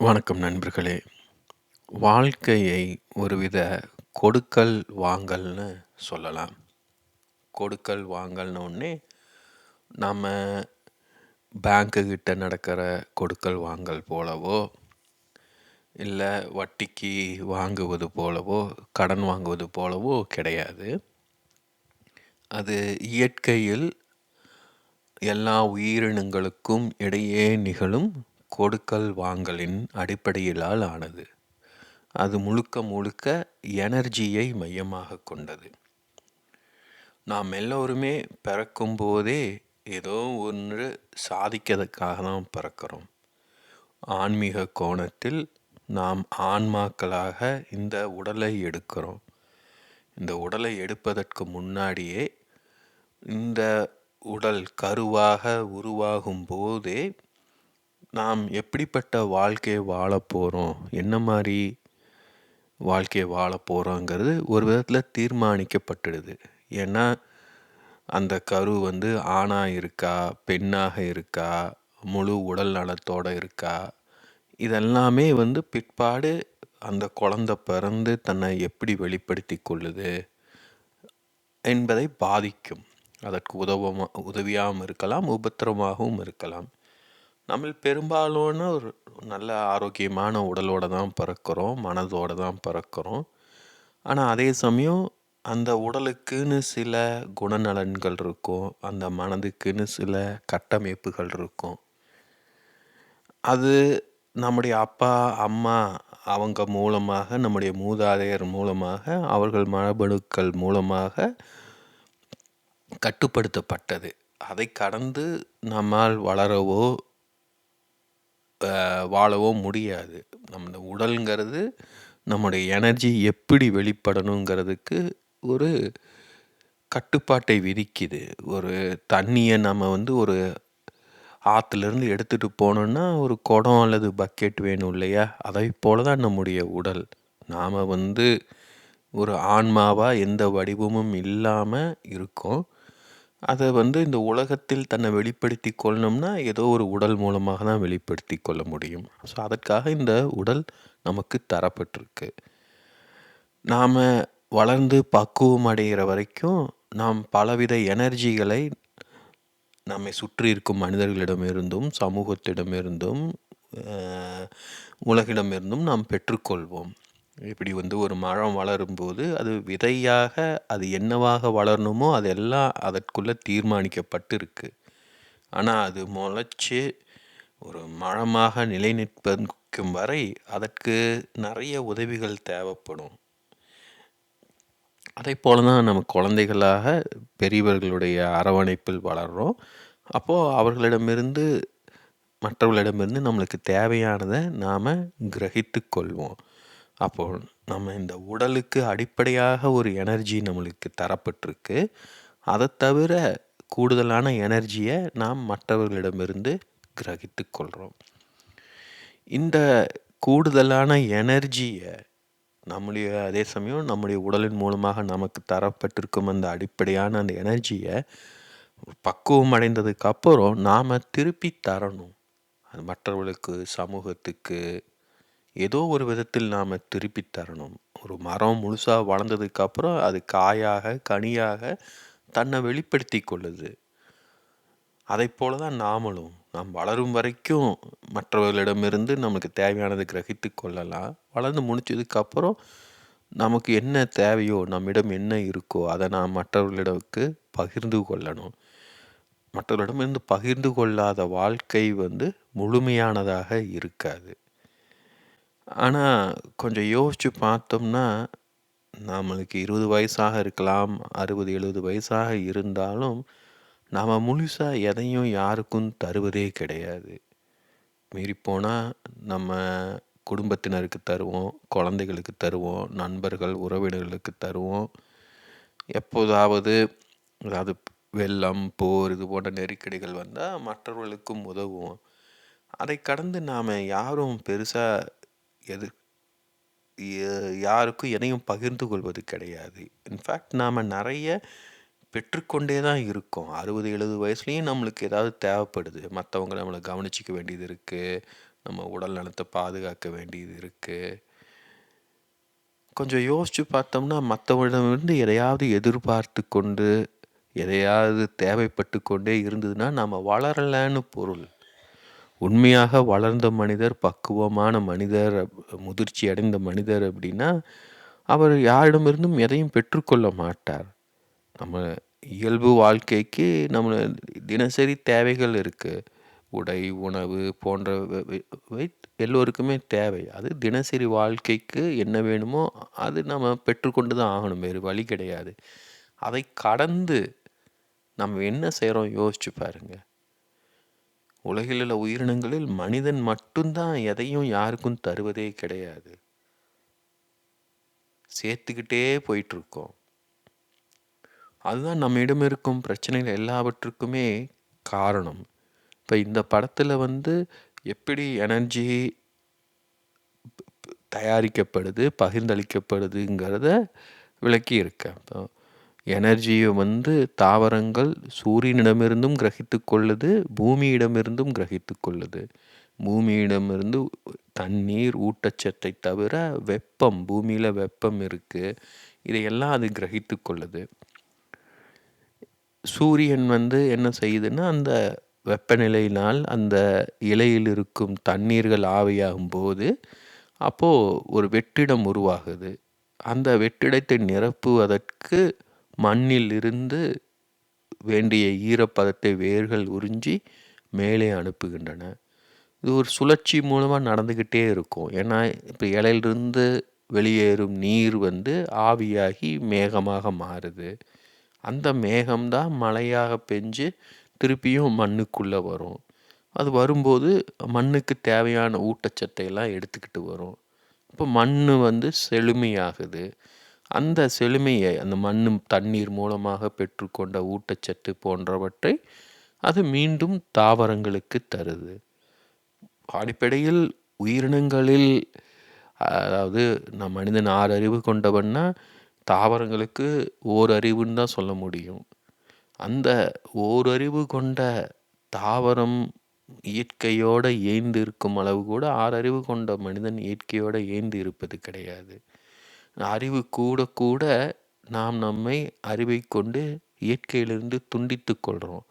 வணக்கம் நண்பர்களே! வாழ்க்கையை ஒருவித கொடுக்கல், வாங்கல்னு சொல்லலாம். கொடுக்கல், வாங்கல்னு உடனே, நம்ம பேங்க்கு கிட்ட நடக்கிற கொடுக்கல், வாங்கல் போலவோ, இல்லை வட்டிக்கு வாங்குவது போலவோ, கடன் வாங்குவது போலவோ கிடையாது. அது இயற்கையில் எல்லா உயிரினங்களுக்கும் இடையே நிகழும் கொடுக்கல், வாங்கலின் அடிப்படையிலால் ஆனது. அது முழுக்க முழுக்க எனர்ஜியை மையமாகக் கொண்டது. நாம் எல்லோருமே பிறக்கும்போதே ஏதோ ஒன்று சாதிக்கிறதுக்காக தான் பிறக்கிறோம். ஆன்மீக கோணத்தில் நாம் ஆன்மாக்களாக இந்த உடலை எடுக்கிறோம். இந்த உடலை எடுப்பதற்கு முன்னாடியே, இந்த உடல் கருவாக உருவாகும் போதே, நாம் எப்படிப்பட்ட வாழ்க்கையை வாழ போகிறோம் என்ன மாதிரி வாழ்க்கையை வாழப் போகிறோங்கிறது ஒரு விதத்தில் தீர்மானிக்கப்பட்டுடுது. ஏன்னா, அந்த கரு வந்து ஆணாக இருக்கா, பெண்ணாக இருக்கா, முழு உடல் நலத்தோடு இருக்கா, இதெல்லாமே வந்து பிற்பாடு அந்த குழந்தை பிறந்து தன்னை எப்படி வெளிப்படுத்திக் கொள்ளுது என்பதை பாதிக்கும். அதற்கு உதவமாக உதவியாகவும் இருக்கலாம், உபத்திரமாகவும் இருக்கலாம். நம்மில் பெரும்பாலானோர் நல்ல ஆரோக்கியமான உடலோட தான் பிறக்கிறோம், மனதோட தான் பிறக்கிறோம். ஆனால் அதே சமயம் அந்த உடலுக்குன்னு சில குணநலன்கள் இருக்கும். அந்த மனதுக்குன்னு சில கட்டமைப்புகள் இருக்கும். அது நம்முடைய அப்பா, அம்மா அவங்க மூலமாக, நம்முடைய மூதாதையர் மூலமாக, அவர்கள் மரபணுக்கள் மூலமாக கட்டுப்படுத்தப்பட்டது. அதை கடந்து நம்மால் வளரவோ, வாழவோ முடியாது. நம்ம உடல்ங்கிறது நம்முடைய எனர்ஜி எப்படி வெளிப்படணுங்கிறதுக்கு ஒரு கட்டுப்பாட்டை விதிக்குது. ஒரு தண்ணியை நம்ம வந்து ஒரு ஆற்றுலேருந்து எடுத்துகிட்டு போனோம்னா, ஒரு குடம் அல்லது பக்கெட் வேணும் இல்லையா? அதைப் போல தான் நம்முடைய உடல். நாம் வந்து ஒரு ஆன்மாவாக எந்த வடிவமும் இல்லாமல் இருக்கோம். அத வந்து இந்த உலகத்தில் தன்னை வெளிப்படுத்திக் கொள்ளணும்னா, ஏதோ ஒரு உடல் மூலமாக தான் வெளிப்படுத்திக் கொள்ள முடியும். ஸோ, அதற்காக இந்த உடல் நமக்கு தரப்பட்டிருக்கு. நாம வளர்ந்து பக்குவம் அடைகிற வரைக்கும், நாம் பலவித எனர்ஜிகளை நம்மை சுற்றி இருக்கும் மனிதர்களிடமிருந்தும், சமூகத்திடமிருந்தும், அ உலகிடமிருந்தும் நாம் பெற்றுக்கொள்வோம். இப்படி வந்து ஒரு மரம் வளரும்போது, அது விதையாக அது என்னவாக வளரணுமோ, அதெல்லாம் அதற்குள்ளே தீர்மானிக்கப்பட்டிருக்கு. ஆனால் அது முளைச்சி ஒரு மரமாக நிலைநிற்பதற்கும் வரை, அதற்கு நிறைய உதவிகள் தேவைப்படும். அதே போல தான் நம்ம குழந்தைகளாக பெரியவர்களுடைய அரவணைப்பில் வளர்கிறோம் அப்போது அவர்களிடமிருந்து மற்றவர்களிடமிருந்து நம்மளுக்கு தேவையானதை நாம் கிரகித்து கொள்வோம். அப்போ நம்ம இந்த உடலுக்கு அடிப்படையாக ஒரு எனர்ஜி நம்மளுக்கு தரப்பட்டிருக்கு. அதை தவிர கூடுதலான எனர்ஜியை நாம் மற்றவர்களிடமிருந்து கிரகித்து கொள்கிறோம் இந்த கூடுதலான எனர்ஜியை நம்முடைய அதே சமயம் நம்முடைய உடலின் மூலமாக நமக்கு தரப்பட்டிருக்கும் அந்த அடிப்படையான அந்த எனர்ஜியை பக்குவம் அடைந்ததுக்கு அப்புறம் திருப்பி தரணும். அது மற்றவர்களுக்கு, சமூகத்துக்கு ஏதோ ஒரு விதத்தில் நாம் திருப்பி தரணும். ஒரு மரம் முழுசாக வளர்ந்ததுக்கப்புறம் அது காயாக, கனியாக தன்னை வெளிப்படுத்தி கொள்ளுது. அதைப் போல தான் நாமளும். நாம் வளரும் வரைக்கும் மற்றவர்களிடமிருந்து நமக்கு தேவையானது கிரகித்து கொள்ளலாம். வளர்ந்து முடிச்சதுக்கப்புறம் நமக்கு என்ன தேவையோ, நம்மிடம் என்ன இருக்கோ, அதை நாம் மற்றவர்களிடக்கு பகிர்ந்து கொள்ளணும். மற்றவர்களிடமிருந்து பகிர்ந்து கொள்ளாத வாழ்க்கை வந்து முழுமையானதாக இருக்காது. ஆனா, கொஞ்சம் யோசிச்சு பார்த்தோம்னா, நம்மளுக்கு 20 வயசாக இருக்கலாம், 60, 70 வயசாக இருந்தாலும், நாம முழுசா எதையும் யாருக்கும் தருவதே கிடையாது. மீறிப்போனா நம்ம குடும்பத்தினருக்கு தருவோம், குழந்தைகளுக்கு தருவோம், நண்பர்கள், உறவினர்களுக்கு தருவோம். எப்போதாவது அதாவது வெள்ளம், போர் இது போன்ற நெருக்கடிகள் வந்தா மற்றவர்களுக்கும் உதவுவோம். அதைக் கடந்து நாம யாரும் பெருசா எது யாருக்கும் எதையும் பகிர்ந்து கொள்வது கிடையாது. இன்ஃபேக்ட் நாம் நிறைய பெற்றுக்கொண்டே தான் இருக்கோம். அறுபது எழுபது வயசுலேயும் நம்மளுக்கு ஏதாவது தேவைப்படுது. மற்றவங்க நம்மளை கவனிச்சிக்க வேண்டியது இருக்குது நம்ம உடல் நலத்தை பாதுகாக்க வேண்டியது இருக்குது கொஞ்சம் யோசித்து பார்த்தோம்னா மற்றவரிடமிருந்து எதையாவது எதிர்பார்த்து கொண்டு எதையாவது தேவைப்பட்டு கொண்டே இருந்ததுன்னா நம்ம வளரலைன்னு பொருள் உண்மையாக வளர்ந்த மனிதர் பக்குவமான மனிதர் முதிர்ச்சி அடைந்த மனிதர் அப்படின்னா அவர் யாரிடமிருந்தும் எதையும் பெற்றுக்கொள்ள மாட்டார். நம்ம இயல்பு வாழ்க்கைக்கு நம்ம தினசரி தேவைகள் இருக்குது உடை உணவு போன்றவை எல்லோருக்குமே தேவை. அது தினசரி வாழ்க்கைக்கு என்ன வேணுமோ அது நம்ம பெற்றுக்கொண்டு தான் ஆகணும். வேறு வழி கிடையாது. அதை கடந்து நம்ம என்ன செய்கிறோம் யோசிச்சு பாருங்கள் உலகில் உள்ள உயிரினங்களில் மனிதன் மட்டும்தான் எதையும் யாருக்கும் தருவதே கிடையாது. சேர்த்துக்கிட்டே போயிட்டுருக்கோம். அதுதான் நம்மிடம் இருக்கும் பிரச்சனைகள் எல்லாவற்றுக்குமே காரணம். இப்போ இந்த படத்தில் வந்து எப்படி எனர்ஜி தயாரிக்கப்படுது பகிர்ந்தளிக்கப்படுதுங்கிறத விளக்கி இருக்கேன் இப்போ எனர்ஜியை வந்து தாவரங்கள் சூரியனிடமிருந்தும் கிரகித்து கொள்ளுது பூமியிடமிருந்தும் கிரகித்து கொள்ளுது. பூமியிடமிருந்து தண்ணீர் ஊட்டச்சத்தை தவிர வெப்பம் பூமியில் வெப்பம் இருக்குது இதையெல்லாம் அது கிரகித்து கொள்ளுது. சூரியன் வந்து என்ன செய்யுதுன்னா அந்த வெப்பநிலையினால் அந்த இலையில் இருக்கும் தண்ணீர்கள் ஆவியாகும் போது அப்போது ஒரு வெற்றிடம் உருவாகுது. அந்த வெற்றிடத்தை நிரப்புவதற்கு மண்ணில் இருந்து வேண்டிய ஈரப்பதத்தை வேர்கள் உறிஞ்சி மேலே அனுப்புகின்றன. இது ஒரு சுழற்சி மூலமாக நடந்துக்கிட்டே இருக்கும். ஏன்னா இப்போ இலையிலிருந்து வெளியேறும் நீர் வந்து ஆவியாகி மேகமாக மாறுது. அந்த மேகம்தான் மழையாக பெஞ்சு திருப்பியும் மண்ணுக்குள்ளே வரும். அது வரும்போது மண்ணுக்கு தேவையான ஊட்டச்சத்தையெல்லாம் எடுத்துக்கிட்டு வரும். இப்போ மண் வந்து செழுமையாகுது. அந்த செழுமையை அந்த மண்ணும் தண்ணீர் மூலமாக பெற்றுக்கொண்ட ஊட்டச்சத்து போன்றவற்றை அது மீண்டும் தாவரங்களுக்கு தருது. அடிப்படையில் உயிரினங்களில் அதாவது நம் மனிதன் ஆறு அறிவு கொண்டவன்னா தாவரங்களுக்கு ஓர் அறிவுன்னு தான் சொல்ல முடியும். அந்த ஓரறிவு கொண்ட தாவரம் இயற்கையோடு ஏய்ந்து இருக்கும் அளவு கூட ஆறறிவு கொண்ட மனிதன் இயற்கையோடு ஏய்ந்து இருப்பது கிடையாது. அறிவு கூட கூட நாம் நம்மை அறிவை கொண்டு இயற்கையிலிருந்து துண்டித்து கொள்கிறோம்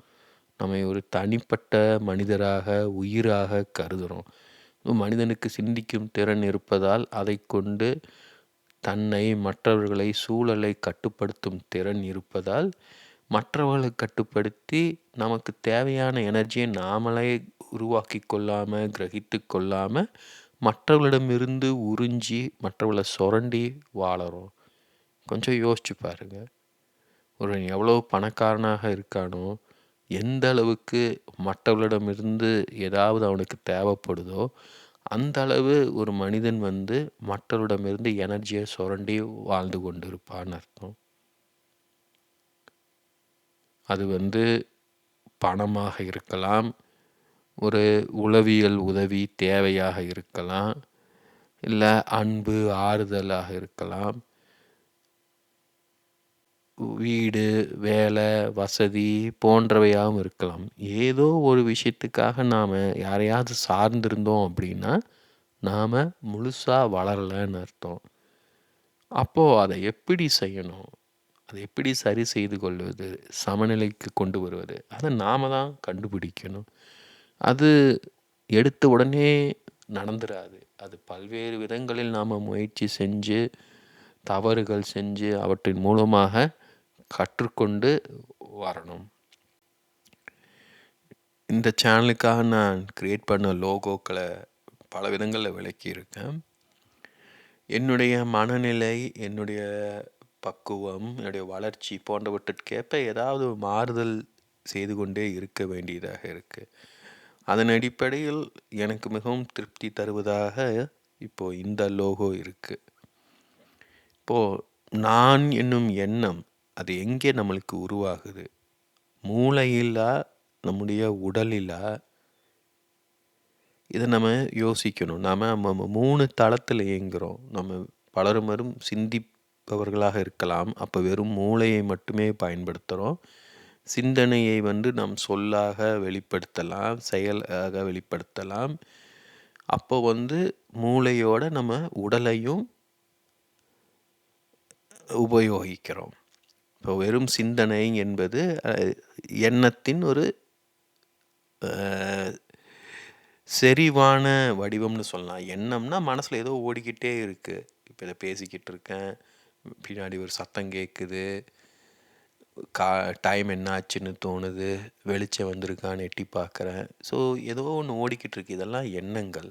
நம்மை ஒரு தனிப்பட்ட மனிதராக உயிராக கருதுகிறோம் மனிதனுக்கு சிந்திக்கும் திறன் இருப்பதால் அதை கொண்டு தன்னை மற்றவர்களை சூழலை கட்டுப்படுத்தும் திறன் இருப்பதால் மற்றவர்களை கட்டுப்படுத்தி நமக்கு தேவையான எனர்ஜியை நாமளே உருவாக்கி கொள்ளாமல் கிரகித்து கொள்ளாமல் மற்றவர்களிடமிருந்து உறிஞ்சி மற்றவர்களை சுரண்டி வாழறோம். கொஞ்சம் யோசிச்சு பாருங்க. ஒரு எவ்வளோ பணக்காரனாக இருக்கானோ எந்த அளவுக்கு மற்றவர்களிடமிருந்து ஏதாவது அவனுக்கு தேவைப்படுதோ அந்த அளவு ஒரு மனிதன் வந்து மற்றவரிடமிருந்து எனர்ஜியை சுரண்டி வாழ்ந்து கொண்டிருப்பான்னு அர்த்தம். அது வந்து பணமாக இருக்கலாம் ஒரு உளவியல் உதவி தேவையாக இருக்கலாம் இல்லை அன்பு ஆறுதலாக இருக்கலாம். வீடு வேலை வசதி போன்றவையாகவும் இருக்கலாம். ஏதோ ஒரு விஷயத்துக்காக நாம் யாரையாவது சார்ந்திருந்தோம் அப்படின்னா நாம் முழுசாக வளரலைன்னு அர்த்தம். அப்போது அதை எப்படி செய்யணும்? அதை எப்படி சரி செய்து கொள்வது? சமநிலைக்கு கொண்டு வருவது? அதை நாம் தான் கண்டுபிடிக்கணும். அது எடுத்த உடனே நடந்துடாது அது பல்வேறு விதங்களில் நாம் முயற்சி செஞ்சு தவறுகள் செஞ்சு அவற்றின் மூலமாக கற்றுக்கொண்டு வரணும். இந்த சேனலுக்காக நான் க்ரியேட் பண்ண லோகோக்களை பல விதங்களில் விளக்கியிருக்கேன். என்னுடைய மனநிலை என்னுடைய பக்குவம் என்னுடைய வளர்ச்சி போன்றவற்றிற்கேற்ப ஏதாவது மாறுதல் செய்து கொண்டே இருக்க வேண்டியதாக இருக்குது அதன் அடிப்படையில் எனக்கு மிகவும் திருப்தி தருவதாக இப்போது இந்த லோகோ இருக்குது இப்போது நான் என்னும் எண்ணம் அது எங்கே நம்மளுக்கு உருவாகுது? மூளையிலா நம்முடைய உடலிலா இதை நம்ம யோசிக்கணும். நாம் நம்ம மூணு தளத்தில் இயங்குகிறோம் நம்ம பலரும் வரும் சிந்திப்பவர்களாக இருக்கலாம். அப்போ வெறும் மூளையை மட்டுமே பயன்படுத்துகிறோம் சிந்தனையை வந்து நாம் சொல்லாக வெளிப்படுத்தலாம் செயலாக வெளிப்படுத்தலாம். அப்போ வந்து மூளையோட நம்ம உடலையும் உபயோகிக்கிறோம். இப்போ வெறும் சிந்தனை என்பது எண்ணத்தின் ஒரு செறிவான வடிவம்னு சொல்லலாம். எண்ணம்னா மனசில் ஏதோ ஓடிக்கிட்டே இருக்குது இப்போ இதை பேசிக்கிட்டு இருக்கேன் பின்னாடி ஒரு சத்தம் கேட்குது கா டைம் என்ன ஆச்சுன்னு தோணுது வெளிச்சம் வந்திருக்கான்னு எட்டி பார்க்குறேன். ஸோ ஏதோ ஒன்று ஓடிக்கிட்டு இருக்கு. இதெல்லாம் எண்ணங்கள்.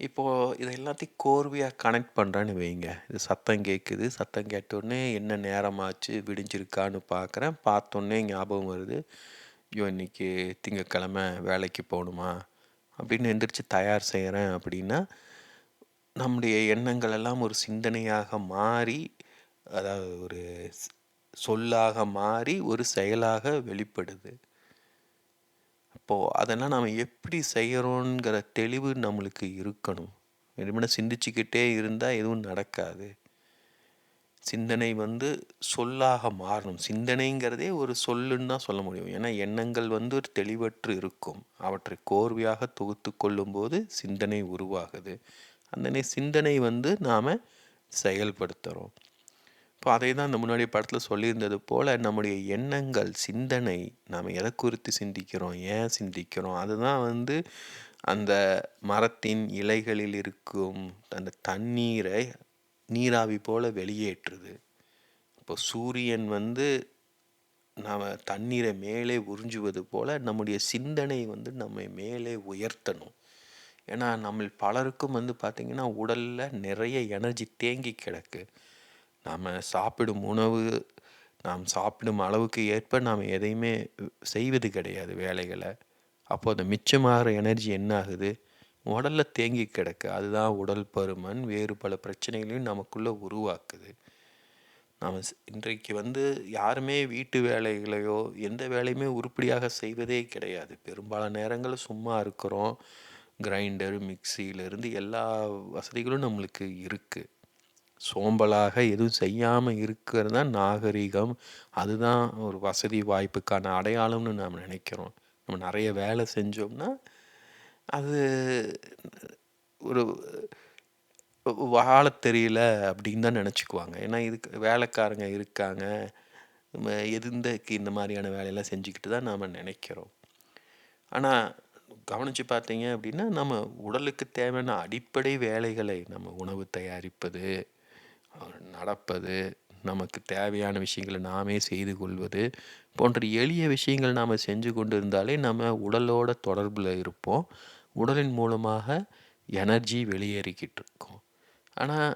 இப்போது இதை எல்லாத்தையும் கோர்வையாக கனெக்ட் பண்ணுறேன்னு வைங்க. இது சத்தம் கேட்குது சத்தம் கேட்டோடனே என்ன நேரமாச்சு விடிஞ்சிருக்கான்னு பார்க்குறேன். பார்த்தோன்னே ஞாபகம் வருது ஐயோ இன்றைக்கி திங்கக்கிழமை வேலைக்கு போகணுமா? அப்படின்னு எந்திரிச்சு தயார் செய்கிறேன் அப்படின்னா நம்முடைய எண்ணங்கள் எல்லாம் ஒரு சிந்தனையாக மாறி அதாவது ஒரு சொல்லாக மாறி ஒரு செயலாக வெளிப்படுது. அப்போது அதெல்லாம் நாம் எப்படி செய்கிறோங்கிற தெளிவு நம்மளுக்கு இருக்கணும். வெறுமனே சிந்திச்சுக்கிட்டே இருந்தால் எதுவும் நடக்காது. சிந்தனை வந்து சொல்லாக மாறணும். சிந்தனைங்கிறதே ஒரு சொல்லுன்னு தான் சொல்ல முடியும். ஏன்னா எண்ணங்கள் வந்து ஒரு தெளிவற்று இருக்கும். அவற்றை கோர்வையாக தொகுத்து கொள்ளும்போது சிந்தனை உருவாகுது. அந்த சிந்தனை வந்து நாம் செயல்படுத்துகிறோம் இப்போ அதை தான் அந்த முன்னாடி படத்தில் சொல்லியிருந்தது போல் நம்முடைய எண்ணங்கள் சிந்தனை நாம் எதை குறித்து சிந்திக்கிறோம் ஏன் சிந்திக்கிறோம்? அதுதான் வந்து அந்த மரத்தின் இலைகளில் இருக்கும் அந்த தண்ணீரை நீராவி போல் வெளியேற்றுது. இப்போ சூரியன் வந்து நாம் தண்ணீரை மேலே உறிஞ்சுவது போல் நம்முடைய சிந்தனை வந்து நம்மை மேலே உயர்த்தணும். ஏன்னா நம்ம பலருக்கும் வந்து பார்த்திங்கன்னா உடலில் நிறைய எனர்ஜி தேங்கி கிடக்கு. நாம் சாப்பிடும் உணவு நாம் சாப்பிடும் அளவுக்கு ஏற்ப நாம் எதையுமே செய்வது கிடையாது வேலைகளை. அப்போது அந்த மிச்சமாகிற எனர்ஜி என்ன ஆகுது உடலில் தேங்கி கிடக்கு. அதுதான் உடல் பருமன். வேறு பல பிரச்சனைகளையும் நமக்குள்ளே உருவாக்குது. நாம் இன்றைக்கு வந்து யாருமே வீட்டு வேலைகளையோ எந்த வேலையுமே உருப்படியாக செய்வதே கிடையாது. பெரும்பாலான நேரங்களில் சும்மா இருக்கிறோம். கிரைண்டர் மிக்சியிலேருந்து எல்லா வசதிகளும் நம்மளுக்கு இருக்குது சோம்பலாக எதுவும் செய்யாமல் இருக்கிறது தான் நாகரிகம். அதுதான் ஒரு வசதி வாய்ப்புக்கான அடையாளம்னு நாம் நினைக்கிறோம். நம்ம நிறைய வேலை செஞ்சோம்னா அது ஒரு வாழ தெரியல அப்படின்னு தான் நினச்சிக்குவாங்க. ஏன்னா இதுக்கு வேலைக்காரங்க இருக்காங்க. நம்ம எதுந்தக்கு இந்த மாதிரியான வேலையெல்லாம் செஞ்சுக்கிட்டு தான் நாம் நினைக்கிறோம். ஆனால் கவனித்து பார்த்தீங்க அப்படின்னா நம்ம உடலுக்கு தேவையான அடிப்படை வேலைகளை நம்ம உணவு தயாரிப்பது நடப்பது நமக்கு தேவையான விஷயங்களை நாமே செய்து கொள்வது போன்ற எளிய விஷயங்கள் நாம் செஞ்சு கொண்டு இருந்தாலே நம்ம உடலோட தொடர்பில் இருப்போம். உடலின் மூலமாக எனர்ஜி வெளியேறிக்கிட்டு இருக்கோம். ஆனால்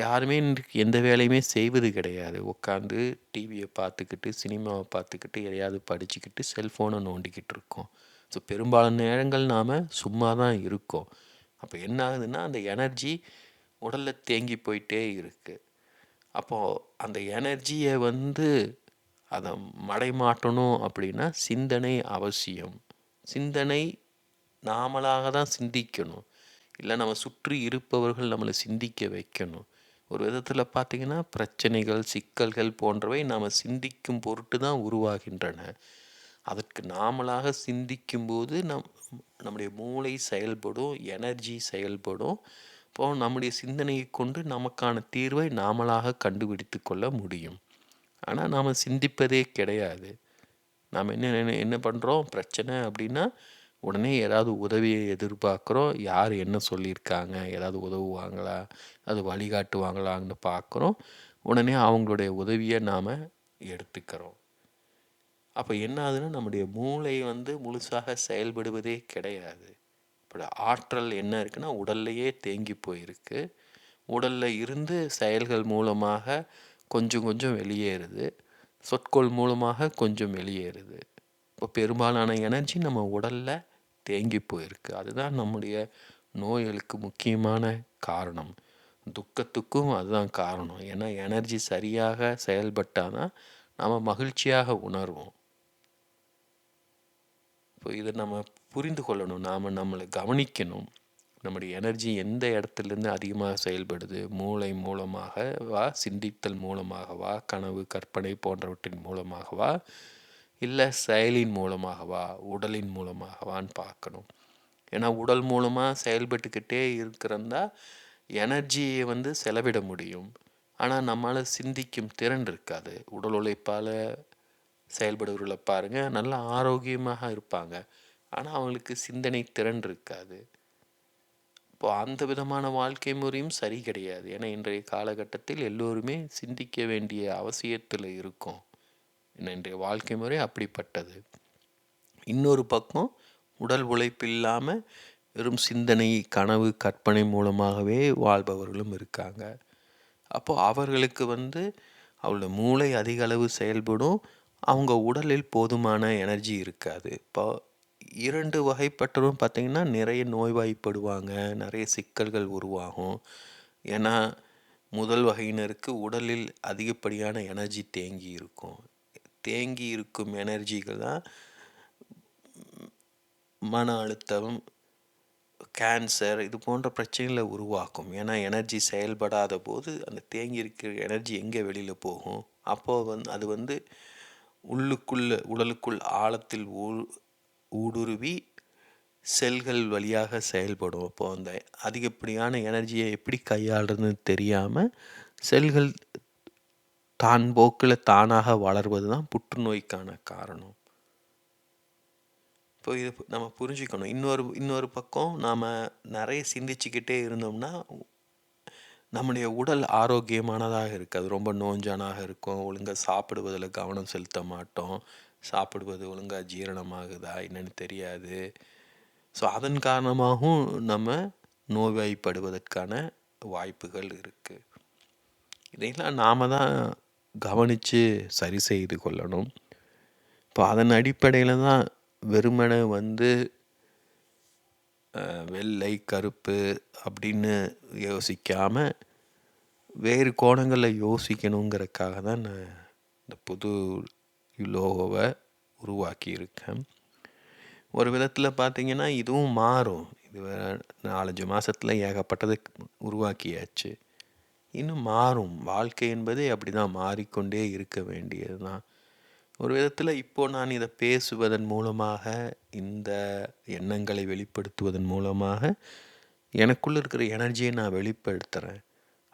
யாருமே எந்த வேலையுமே செய்வது கிடையாது. உட்காந்து டிவியை பார்த்துக்கிட்டு சினிமாவை பார்த்துக்கிட்டு எதையாவது படிச்சுக்கிட்டு செல்ஃபோனை நோண்டிக்கிட்டு இருக்கோம். ஸோ பெரும்பாலான நேரங்கள் நாம் சும்மா தான் இருக்கோம். அப்போ என்ன ஆகுதுன்னா அந்த எனர்ஜி உடலில் தேங்கி போயிட்டே இருக்குது அப்போது அந்த எனர்ஜியை வந்து அதை மடைமாட்டணும் அப்படின்னா சிந்தனை அவசியம். சிந்தனை நாமளாக தான் சிந்திக்கணும். இல்லை நம்ம சுற்றி இருப்பவர்கள் நம்மளை சிந்திக்க வைக்கணும். ஒரு விதத்தில் பார்த்திங்கன்னா பிரச்சனைகள் சிக்கல்கள் போன்றவை நாம் சிந்திக்கும் பொருட்டு தான் உருவாகின்றன. அதற்கு நாமளாக சிந்திக்கும்போது நம் நம்முடைய மூளை செயல்படும் எனர்ஜி செயல்படும். இப்போ நம்முடைய சிந்தனையை கொண்டு நமக்கான தீர்வை நாமளாக கண்டுபிடித்து கொள்ள முடியும். ஆனால் நாம் சிந்திப்பதே கிடையாது. நாம் என்ன என்ன பண்ணுறோம் பிரச்சனை அப்படின்னா உடனே ஏதாவது உதவியை எதிர்பார்க்குறோம். யார் என்ன சொல்லியிருக்காங்க? ஏதாவது உதவுவாங்களா? அது வழிகாட்டுவாங்களான்னு பார்க்குறோம். உடனே அவங்களுடைய உதவியை நாம் எடுத்துக்கிறோம். அப்போ என்ன ஆகுதுன்னா நம்முடைய மூளை வந்து முழுசாக செயல்படுவதே கிடையாது. இப்போ ஆற்றல் என்ன இருக்குன்னா உடல்லையே தேங்கி போயிருக்கு. உடலில் இருந்து செயல்கள் மூலமாக கொஞ்சம் கொஞ்சம் வெளியேறுது. சொற்கொள் மூலமாக கொஞ்சம் வெளியேறுது. இப்போ பெரும்பாலான எனர்ஜி நம்ம உடலில் தேங்கி போயிருக்கு. அதுதான் நம்முடைய நோய்களுக்கு முக்கியமான காரணம். துக்கத்துக்கும் அதுதான் காரணம். ஏன்னா எனர்ஜி சரியாக செயல்பட்டால் தான் நம்ம மகிழ்ச்சியாக உணர்வோம். இப்போ இதை நம்ம புரிந்து கொள்ளணும். நாம் நம்மளை கவனிக்கணும். நம்முடைய எனர்ஜி எந்த இடத்துலேருந்து அதிகமாக செயல்படுது? மூளை மூலமாக வா சிந்தித்தல் மூலமாகவா? கனவு கற்பனை போன்றவற்றின் மூலமாகவா? இல்லை செயலின் மூலமாகவா? உடலின் மூலமாகவான்னு பார்க்கணும். ஏன்னா உடல் மூலமாக செயல்பட்டுக்கிட்டே இருக்கிறந்தா எனர்ஜியை வந்து செலவிட முடியும். ஆனால் நம்மளால் சிந்திக்கும் திறன் இருக்காது. உடல் உழைப்பால் செயல்படுவர்களை பாருங்கள் நல்லா ஆரோக்கியமாக இருப்பாங்க. ஆனால் அவங்களுக்கு சிந்தனை திறன் இருக்காது. இப்போ அந்த விதமான வாழ்க்கை முறையும் சரி கிடையாது. ஏன்னா இன்றைய காலகட்டத்தில் எல்லோருமே சிந்திக்க வேண்டிய அவசியத்தில் இருக்கும். ஏன்னா இன்றைய வாழ்க்கை முறை அப்படிப்பட்டது. இன்னொரு பக்கம் உடல் உழைப்பு இல்லாமல் வெறும் சிந்தனை கனவு கற்பனை மூலமாகவே வாழ்பவர்களும் இருக்காங்க. அப்போது அவர்களுக்கு வந்து அவளோட மூளை அதிக அளவு செயல்படும். அவங்க உடலில் போதுமான எனர்ஜி இருக்காது. இப்போ இரண்டு வகைப்பட்டரும் பார்த்திங்கன்னா நிறைய நோய்வாய்ப்படுவாங்க நிறைய சிக்கல்கள் உருவாகும். ஏன்னா முதல் வகையினருக்கு உடலில் அதிகப்படியான எனர்ஜி தேங்கி இருக்கும். தேங்கி இருக்கும் எனர்ஜிகள் தான் மன அழுத்தம் கேன்சர் இது போன்ற பிரச்சனைகளை உருவாக்கும். ஏன்னா எனர்ஜி செயல்படாத போது அந்த தேங்கி இருக்கிற எனர்ஜி எங்கே வெளியில் போகும்? அப்போது வந்து அது வந்து உள்ளுக்குள்ள உடலுக்குள் ஆழத்தில் ஊ ஊடுருவி செல்கள் வழியாக செயல்படும். அப்போது அந்த அதிகப்படியான எனர்ஜியை எப்படி கையாளுறதுன்னு தெரியாமல் செல்கள் தான் போக்கில் தானாக வளர்வது தான் புற்றுநோய்க்கான காரணம். இப்போ இது நம்ம புரிஞ்சுக்கணும். இன்னொரு இன்னொரு பக்கம் நாம் நிறைய சிந்திச்சுக்கிட்டே இருந்தோம்னா நம்முடைய உடல் ஆரோக்கியமானதாக இருக்காது ரொம்ப நோஞ்சானாக இருக்கும். ஒழுங்காக சாப்பிடுவதில் கவனம் செலுத்த மாட்டோம். சாப்பிடுவது ஒழுங்காக ஜீரணமாகுதா? என்னன்னு தெரியாது. ஸோ அதன் காரணமாகவும் நம்ம நோய்வாய்ப்படுவதற்கான வாய்ப்புகள் இருக்குது இதையெல்லாம் நாம் தான் கவனித்து சரி செய்து கொள்ளணும். இப்போ அதன் அடிப்படையில் தான் வெறுமனே வந்து வெள்ளை கருப்பு அப்படின்னு யோசிக்காமல் வேறு கோணங்களில் யோசிக்கணுங்கிறதுக்காக தான் நான் இந்த புது லோகோவை உருவாக்கியிருக்கேன். ஒரு விதத்தில் பார்த்திங்கன்னா இதுவும் மாறும். இது நாலஞ்சு மாதத்தில் ஏகப்பட்டது உருவாக்கியாச்சு. இன்னும் மாறும். வாழ்க்கை என்பதே அப்படி தான் மாறிக்கொண்டே இருக்க வேண்டியது தான் ஒரு விதத்தில் இப்போது நான் இதை பேசுவதன் மூலமாக இந்த எண்ணங்களை வெளிப்படுத்துவதன் மூலமாக எனக்குள்ளே இருக்கிற எனர்ஜியை நான் வெளிப்படுத்துகிறேன்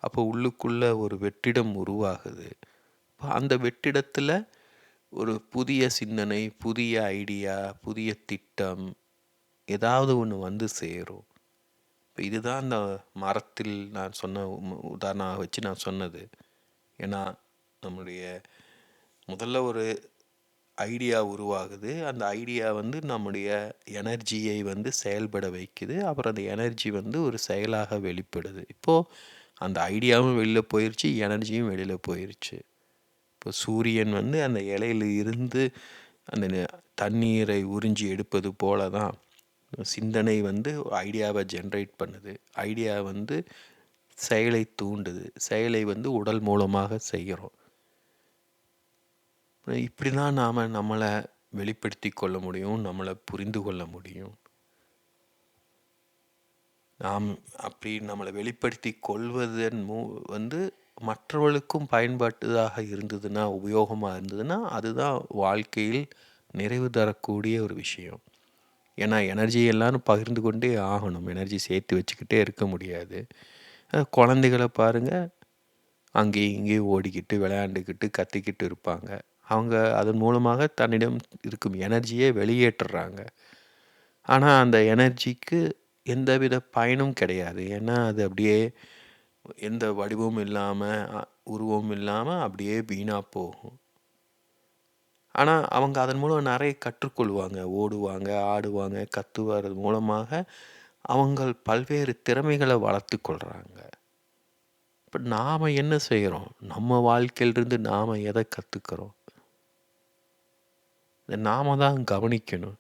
அப்போ உள்ளுக்குள்ளே ஒரு வெற்றிடம் உருவாகுது. அந்த வெற்றிடத்தில் ஒரு புதிய சிந்தனை புதிய ஐடியா புதிய திட்டம் ஏதாவது ஒன்று வந்து சேரும். இப்போ இதுதான் அந்த மரத்தில் நான் சொன்ன உதாரணம் வச்சு நான் சொன்னது. ஏன்னா நம்முடைய முதல்ல ஒரு ஐடியா உருவாகுது. அந்த ஐடியா வந்து நம்முடைய எனர்ஜியை வந்து செயல்பட வைக்குது. அப்புறம் அந்த எனர்ஜி வந்து ஒரு செயலாக வெளிப்படுது. இப்போது அந்த ஐடியாவும் வெளியில் போயிடுச்சு எனர்ஜியும் வெளியில் போயிடுச்சு இப்போ சூரியன் வந்து அந்த இலையில் இருந்து அந்த தண்ணீரை உறிஞ்சி எடுப்பது போல தான் சிந்தனை வந்து ஐடியாவை ஜென்ரேட் பண்ணுது. ஐடியா வந்து செயலை தூண்டுது. செயலை வந்து உடல் மூலமாக செய்கிறோம். இப்படி தான் நாம் நம்மளை வெளிப்படுத்தி கொள்ள முடியும் நம்மளை புரிந்து கொள்ள முடியும். நாம் அப்படி நம்மளை வெளிப்படுத்தி கொள்வதன் மூ வந்து மற்றவர்களுக்கும் பயன்பாட்டுதாக இருந்ததுன்னா உபயோகமாக இருந்ததுன்னா அதுதான் வாழ்க்கையில் நிறைவு தரக்கூடிய ஒரு விஷயம். ஏன்னா எனர்ஜி எல்லாரும் பகிர்ந்து கொண்டே ஆகணும். எனர்ஜி சேர்த்து வச்சுக்கிட்டே இருக்க முடியாது. குழந்தைகளை பாருங்கள் அங்கேயும் இங்கேயும் ஓடிக்கிட்டு விளையாண்டுக்கிட்டு கத்திக்கிட்டு இருப்பாங்க. அவங்க அதன் மூலமாக தன்னிடம் இருக்கும் எனர்ஜியை வெளியேற்றுறாங்க. ஆனால் அந்த எனர்ஜிக்கு எந்தவித பயனும் கிடையாது. ஏன்னா அது அப்படியே எந்த வடிவமும் இல்லாமல் உருவமும் இல்லாமல் அப்படியே வீணாக போகும். ஆனால் அவங்க அதன் மூலம் நிறைய கற்றுக்கொள்வாங்க. ஓடுவாங்க ஆடுவாங்க கத்துவது மூலமாக அவங்கள் பல்வேறு திறமைகளை வளர்த்து கொள்கிறாங்க இப்போ நாம் என்ன செய்கிறோம் நம்ம வாழ்க்கையிலிருந்து நாம் எதை கற்றுக்கிறோம் இதை நாம தான் கவனிக்கணும்.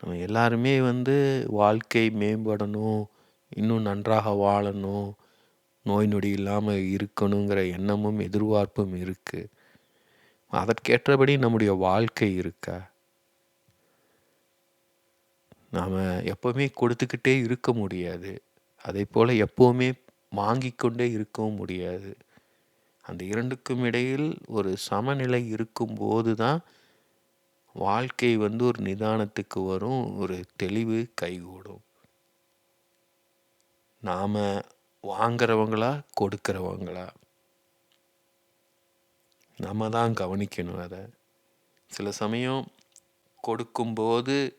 நம்ம எல்லாருமே வந்து வாழ்க்கை மேம்படணும் இன்னும் நன்றாக வாழணும் நோய் நொடி இல்லாமல் இருக்கணுங்கிற எண்ணமும் எதிர்பார்ப்பும் இருக்குது அதற்கேற்றபடி நம்முடைய வாழ்க்கை இருக்கா. நாம் எப்போவுமே கொடுத்துக்கிட்டே இருக்க முடியாது. அதே போல் எப்போவுமே வாங்கிக்கொண்டே இருக்கவும் முடியாது. அந்த இரண்டுக்கும் இடையில் ஒரு சமநிலை இருக்கும்போது தான் வாழ்க்கை வந்து ஒரு நிதானத்துக்கு வரும் ஒரு தெளிவு கைகூடும். நாம் வாங்குறவங்களா கொடுக்குறவங்களா? நம்ம தான் கவனிக்கணும் அதை. சில சமயம் கொடுக்கும்போது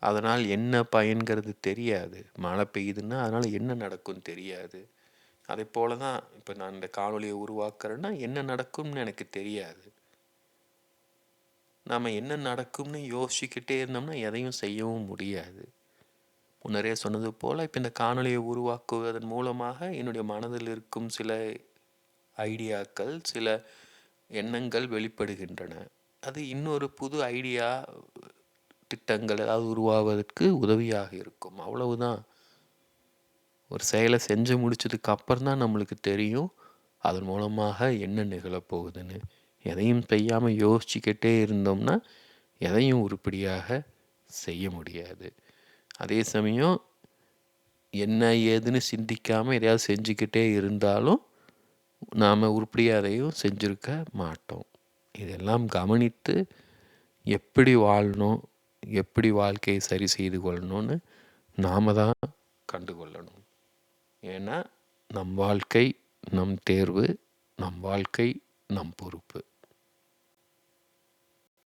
அதனால் என்ன பயன்கிறது தெரியாது. மழை பெய்யுதுன்னா அதனால் என்ன நடக்கும் தெரியாது. அதே போல தான் இப்போ நான் இந்த காணொலியை உருவாக்குறேன்னா என்ன நடக்கும்னு எனக்கு தெரியாது. நாம் என்ன நடக்கும்னு யோசிச்சுக்கிட்டே இருந்தோம்னா எதையும் செய்யவும் முடியாது. முன்னரே சொன்னது போல் இப்போ இந்த காணொலியை உருவாக்குவதன் மூலமாக என்னுடைய மனதில் இருக்கும் சில ஐடியாக்கள் சில எண்ணங்கள் வெளிப்படுகின்றன. அது இன்னொரு புது ஐடியா திட்டங்கள் ஏதாவது உருவாவதற்கு உதவியாக இருக்கும். அவ்வளவுதான். ஒரு செயலை செஞ்சு முடிச்சதுக்கு அப்புறம் தான் நம்மளுக்கு தெரியும் அதன் மூலமாக என்ன நிகழப்போகுதுன்னு. எதையும் செய்யாமல் யோசிச்சுக்கிட்டே இருந்தோம்னா எதையும் உருப்படியாக செய்ய முடியாது. அதே சமயம் என்ன ஏதுன்னு சிந்திக்காமல் எதையாவது செஞ்சுக்கிட்டே இருந்தாலும் நாம் உருப்படியாக அதையும் செஞ்சுருக்க மாட்டோம். இதெல்லாம் கவனித்து எப்படி வாழணும் எப்படி வாழ்க்கையை சரி செய்து கொள்ளணும்னு நாம் தான் கண்டுகொள்ளணும். ஏன்னா நம் வாழ்க்கை நம் தேர்வு நம் வாழ்க்கை நம் பொறுப்பு.